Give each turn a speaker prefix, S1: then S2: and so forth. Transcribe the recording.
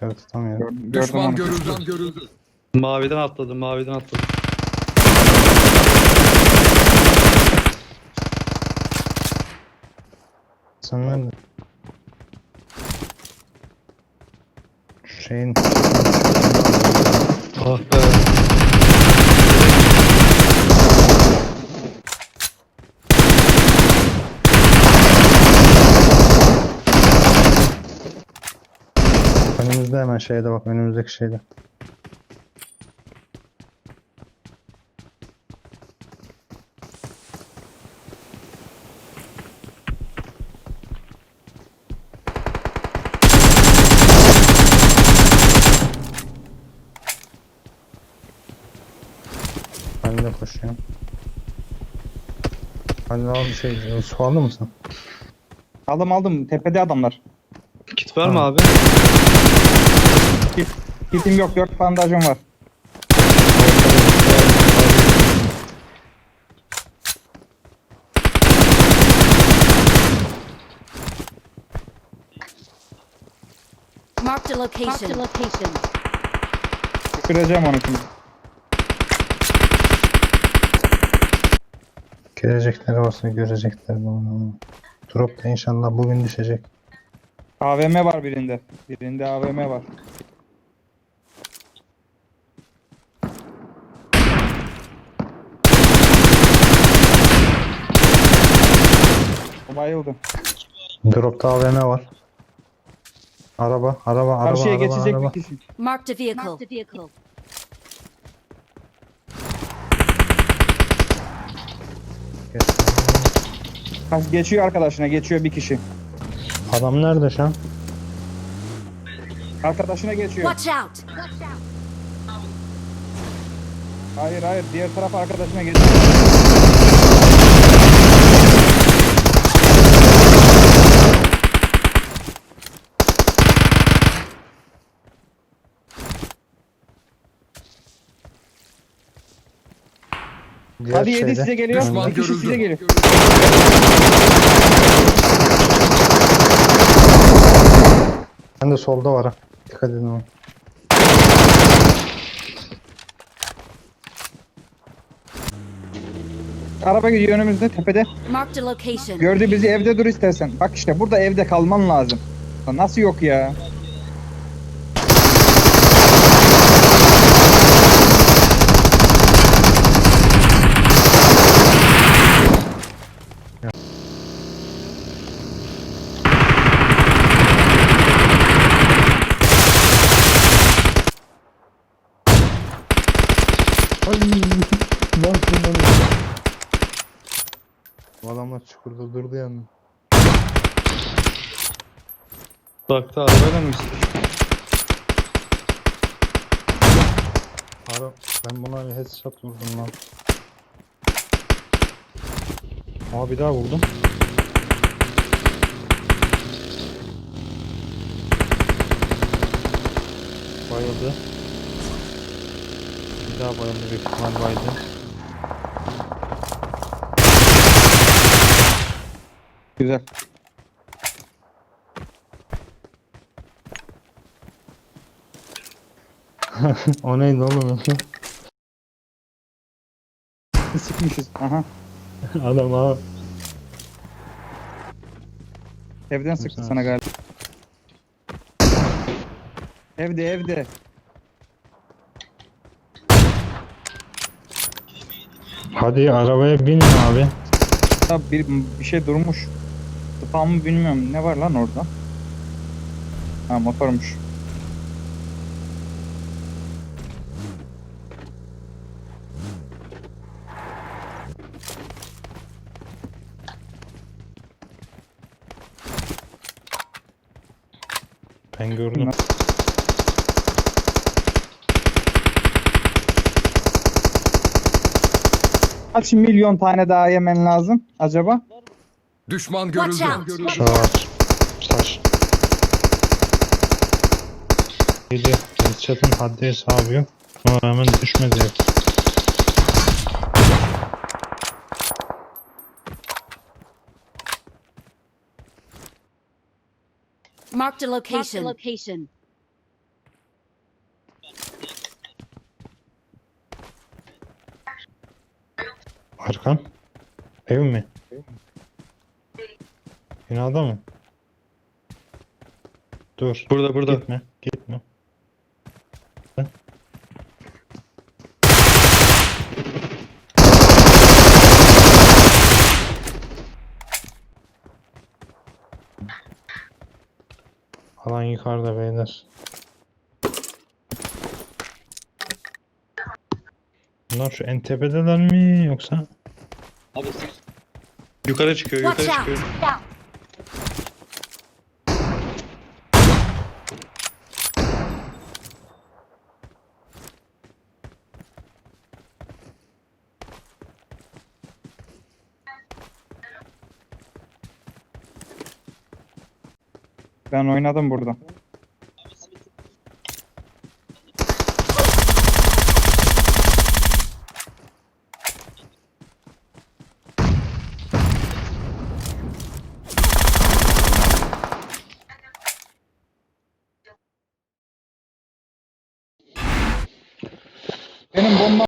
S1: Gördüm
S2: Düşman
S1: onu.
S2: görüldü. görüldü.
S3: Maviden atladım, maviden atladım.
S4: Sen nerede? Şeyin
S3: Ah be.
S4: Önümüzde hemen şeyde bak önümüzdeki şeyde. Ben de koşuyorum. Hadi al bir şey. Su aldın mı sen?
S1: Aldım aldım. Tepede adamlar.
S3: Kit var mı abi?
S1: Kit, kitim yok. Dört bandajım var.
S5: Marked a location. Marked a location.
S1: Kıracağım onu şimdi.
S4: Gelecekler olsa görecekler bunu. Drop da inşallah bugün düşecek.
S1: AVM var birinde. Birinde AVM var. O bayıldı.
S4: Dropta AVM var. Araba, araba, araba,
S1: Karşıya
S4: araba,
S1: geçecek
S4: araba.
S1: bir kişi.
S5: Marked a vehicle. Marked a vehicle.
S1: Ha, Geçiyor arkadaşına. Geçiyor bir kişi.
S4: Adam nerede şu an?
S1: Arkadaşına geçiyor.
S5: Watch out.
S1: Hayır hayır. Diğer taraf arkadaşına geçiyor.
S4: Diğer
S1: Hadi yedi
S4: şeyde.
S1: size geliyor.
S2: Düşman
S1: Bir kişi size geliyor.
S4: Ben de solda var ha. Dikkat edin ona.
S1: Araba gidiyor önümüzde tepede.
S5: Marked a location.
S1: Gördü bizi evde dur istersen. Bak işte burada evde kalman lazım. Lan Nasıl yok ya?
S4: Bu adamlar çukurda durdu yani.
S3: Baktı arabayla mı istiyor?
S4: Ara, ben buna bir headshot vurdum lan. Aa bir daha vurdum. Bayıldı. Bir daha bayıldı büyük ihtimal bayıldı.
S1: Güzel.
S4: o neydi oğlum?
S1: Sıkmışız. Aha.
S4: Adam ha.
S1: Evden sıktı sana galiba. Evde evde.
S4: Hadi arabaya bin abi.
S1: Ya bir, bir şey durmuş. Spam mı bilmiyorum. Ne var lan orada? Ha motormuş.
S4: Ben gördüm.
S1: Kaç milyon tane daha yemen lazım acaba?
S2: Düşman
S5: Watch
S2: görüldü.
S5: out.
S2: görüldü.
S4: Şu ağaç. Taş. Yedi. Headshot'ın haddi hesabı yok. Ona rağmen düşmedi.
S5: Marked a location. Marked a location.
S4: Arkan. Ev mi? Binada mı? Dur.
S3: Burada burada.
S4: Gitme. Gitme. Alan yukarıda beyler. Bunlar şu en tepedeler mi yoksa?
S3: Yukarı çıkıyor
S5: Watch
S3: yukarı
S5: out.
S3: çıkıyor.
S1: Ben oynadım burada. Benim bomba